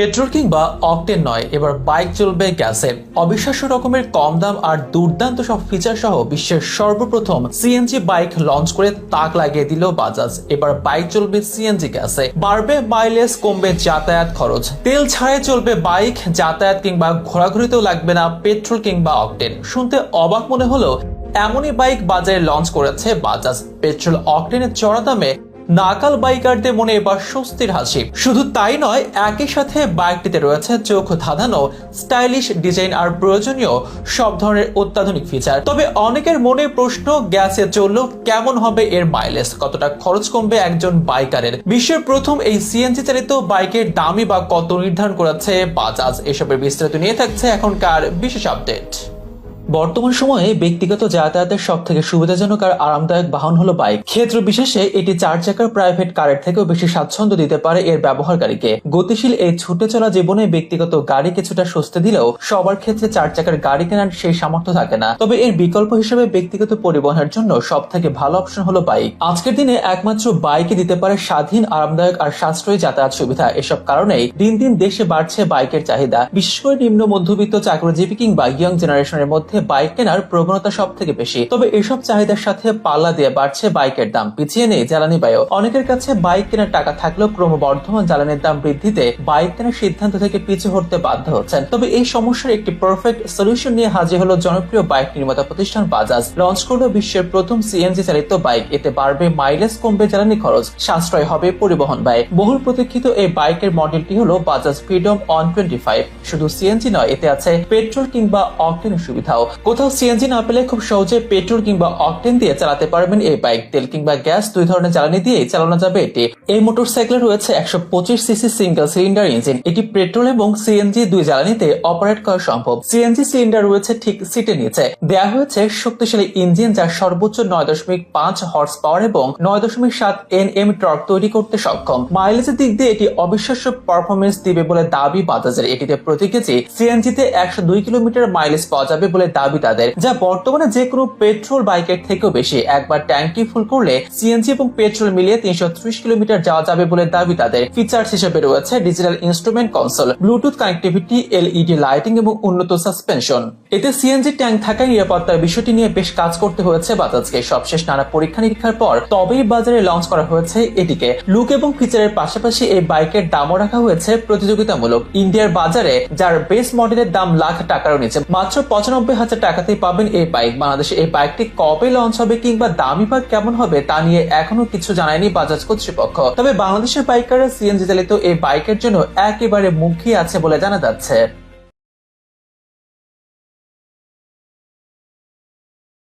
Petrol কিংবা octane নয়, এবার বাইক চলবে গ্যাসে। অবিশ্বাস্য রকমের কম দাম আর দুর্দান্ত সব ফিচার সহ বিশ্বের সর্বপ্রথম সিএনজি বাইক লঞ্চ করে তাক লাগিয়ে দিল বাজাজ। এবার বাইক চলবে সিএনজি গ্যাসে। বাড়বে মাইলেজ কমবে যাতায়াত খরচ। তেল ছাড়াই চলবে বাইক, যাতায়াত কিংবা ঘোরাঘুরিতেও লাগবে না পেট্রোল কিংবা অকটেন। শুনতে অবাক মনে হলো এমনই বাইক বাজারে লঞ্চ করেছে বাজাজ। পেট্রোল অকটেনের চড়া দামে নাকাল বাইকারদের মনে এবার স্বস্তির হাসি। শুধু তাই নয়, একই সাথে বাইকটিতে রয়েছে চোখ ধাঁধানো, স্টাইলিশ ডিজাইন আর প্রয়োজনীয় সব ধরনের অত্যাধুনিক ফিচার তবে অনেকের মনে প্রশ্ন, গ্যাসে চললেও কেমন হবে এর মাইলেজ কতটা খরচ কমবে একজন বাইকারের? বিশ্বের প্রথম এই সিএনজি চালিত বাইকের দামি বা কত নির্ধারণ করেছে বাজাজ? এসবের বিস্তারিত নিয়ে থাকছে এখনকার বিশেষ আপডেট বর্তমান সময়ে ব্যক্তিগত যাতায়াতের সব থেকে সুবিধাজনক আর আরামদায়ক বাহন হলো বাইক। ক্ষেত্র বিশেষে এটি চার চাকার প্রাইভেট কারের থেকেও বেশি স্বাচ্ছন্দ্য দিতে পারে এর ব্যবহারকারীকে। গতিশীল এই ছুটে চলা জীবনে ব্যক্তিগত গাড়ি কিছুটা স্বস্তি দিলেও সবার ক্ষেত্রে চার চাকার গাড়ি কেনার সেই সামর্থ্য থাকে না। তবে এর বিকল্প হিসেবে ব্যক্তিগত পরিবহনের জন্য সব থেকে ভালো অপশন হলো বাইক। আজকের দিনে একমাত্র বাইকে দিতে পারে স্বাধীন, আরামদায়ক আর সাশ্রয়ী যাতায়াত সুবিধা। এসব কারণেই দিন দিন দেশে বাড়ছে বাইকের চাহিদা। বিশেষ করে নিম্ন মধ্যবিত্ত চাকরিজীবী কিংবা ইয়ং জেনারেশনের মধ্যে বাইক কেনার প্রবণতা সব থেকে বেশি। তবে এসব চাহিদার সাথে পাল্লা দিয়ে বাড়ছে বাইকের দাম। পিছিয়ে নেই জ্বালানি বায়ু অনেকের কাছে বাইক কেনার টাকা থাকলেও ক্রমবর্ধমান জ্বালানির দাম বৃদ্ধিতে বাইক কেনার সিদ্ধান্ত থেকে পিছু হতে বাধ্য হচ্ছেন। তবে এই সমস্যার একটি পারফেক্ট সলিউশন নিয়ে হাজির হলো জনপ্রিয় বাইক নির্মাতা প্রতিষ্ঠান বাজাজ। লঞ্চ করল বিশ্বের প্রথম সিএনজি চালিত বাইক। এতে বাড়বে মাইলেজ কমবে জ্বালানি খরচ। সাশ্রয় হবে পরিবহন ব্যয়। বহুল প্রতীক্ষিত এই বাইকের মডেলটি হলো Bajaj freedom one twenty five. শুধু সিএনজি নয়, এতে আছে পেট্রোল কিংবা অকটেনের সুবিধাও। কোথাও সিএনজি না পেলে খুব সহজে পেট্রোল কিংবা অকটেন দিয়ে চালাতে পারবেন এই বাইক। তেল কিংবা গ্যাস দুই ধরনের জ্বালানি দিয়েই চালানো যাবে এটি। এই মোটরসাইকেলে রয়েছে একশো পঁচিশ সিসি সিঙ্গেল সিলিন্ডার ইঞ্জিন। এটি পেট্রোল এবং সিএনজি দুই জ্বালানিতে অপারেট করা সম্ভব। সিএনজি সিলিন্ডার রয়েছে ঠিক সিটের নিচে। দেয়া হয়েছে শক্তিশালী ইঞ্জিন যা সর্বোচ্চ নয় দশমিক পাঁচ হর্স পাওয়ার এবং নয় দশমিক সাত এন এম টর্ক তৈরি করতে সক্ষম। মাইলেজের দিক দিয়ে এটি অবিশ্বাস্য পারফরমেন্স দিবে বলে দাবি বাজাজের। এটিতে প্রতি কেজি সিএনজিতে একশো দুই কিলোমিটার মাইলেজ পাওয়া যাবে বলে দাবি তাদের, যা বর্তমানে যে কোনো পেট্রোল বাইকের থেকেও বেশি। একবার ট্যাঙ্কি ফুল করলে সিএনজি এবং পেট্রোল মিলিয়ে তিনশো ত্রিশ কিলোমিটার যাওয়া যাবে বলে দাবি তাদের। ফিচার্স হিসেবে রয়েছে digital instrument console bluetooth connectivity LED lighting এবং উন্নত সাসপেনশন এতে সিএনজি ট্যাঙ্ক থাকায় নিরাপত্তার বিষয়টি নিয়ে বেশ কাজ করতে হয়েছে বাজাজকে সবশেষ নানা পরীক্ষা নিরীক্ষার পর তবেই বাজারে লঞ্চ করা হয়েছে এটিকে। লুক এবং ফিচারের পাশাপাশি এই বাইকের দামও রাখা হয়েছে প্রতিযোগিতামূলক। ইন্ডিয়ার বাজারে, যার বেস মডেলের দাম লাখ টাকারও নিচে, মাত্র পঁচানব্বই হাজার টাকাতেই পাবেন এই বাইক বাংলাদেশে এই বাইকটি কবে লঞ্চ হবে কিংবা দামি বা কেমন হবে, তা নিয়ে এখনও কিছু জানায়নি বাজাজ কর্তৃপক্ষ। তবে বাংলাদেশের বাইকাররা সিএনজি চালিত এই বাইকের জন্য একেবারে মুখিয়ে আছে বলে জানা যাচ্ছে।